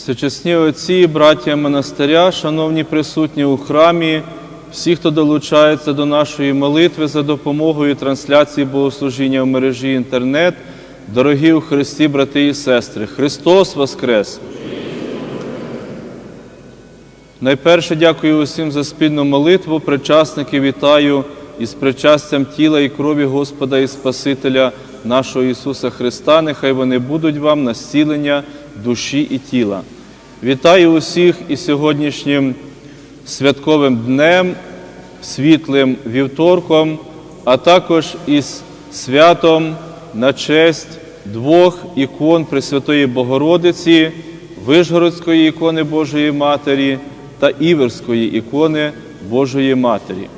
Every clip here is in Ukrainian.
Всечесні отці, браття монастиря, шановні присутні у храмі, всі, хто долучається до нашої молитви за допомогою трансляції богослужіння в мережі інтернет, дорогі у Христі, брати і сестри, Христос Воскрес! Найперше дякую усім за спільну молитву. Причасників вітаю із причастям тіла і крові Господа і Спасителя нашого Ісуса Христа. Нехай вони будуть вам на зцілення душі і тіла. Вітаю усіх із сьогоднішнім святковим днем, світлим вівторком, а також із святом на честь двох ікон Пресвятої Богородиці, Вишгородської ікони Божої Матері та Іверської ікони Божої Матері.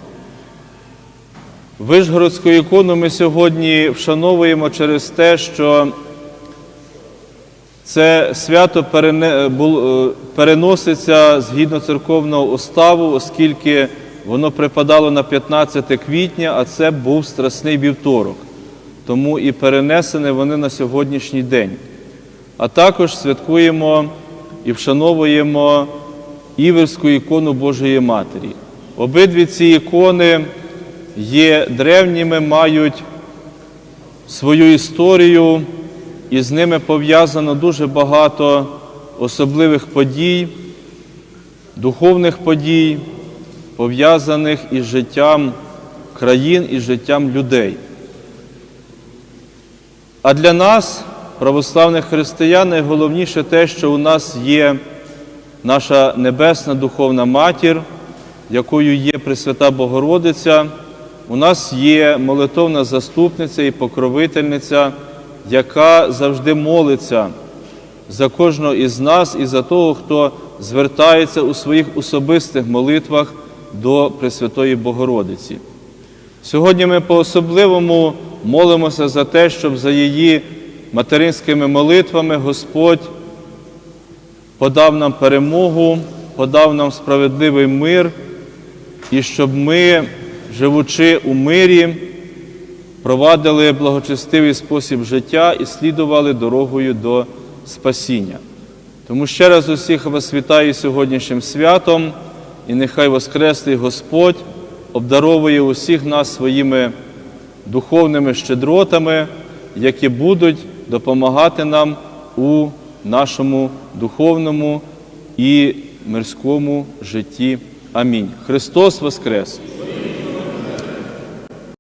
Вишгородську ікону ми сьогодні вшановуємо через те, що це свято е, переноситься згідно церковного уставу, оскільки воно припадало на 15 квітня, а це був страсний вівторок. Тому і перенесені вони на сьогоднішній день. А також святкуємо і вшановуємо Іверську ікону Божої Матері. Обидві ці ікони є древніми, мають свою історію, і з ними пов'язано дуже багато особливих подій, духовних подій, пов'язаних із життям країн і життям людей. А для нас, православних християн, найголовніше те, що у нас є наша Небесна Духовна Матір, якою є Пресвята Богородиця, у нас є молитовна заступниця і покровительниця, яка завжди молиться за кожного із нас і за того, хто звертається у своїх особистих молитвах до Пресвятої Богородиці. Сьогодні ми по-особливому молимося за те, щоб за її материнськими молитвами Господь подав нам перемогу, подав нам справедливий мир, і щоб ми, живучи у мирі, провадили благочестивий спосіб життя і слідували дорогою до спасіння. Тому ще раз усіх вас вітаю сьогоднішнім святом, і нехай Воскреслий Господь обдаровує усіх нас своїми духовними щедротами, які будуть допомагати нам у нашому духовному і мирському житті. Амінь. Христос Воскрес!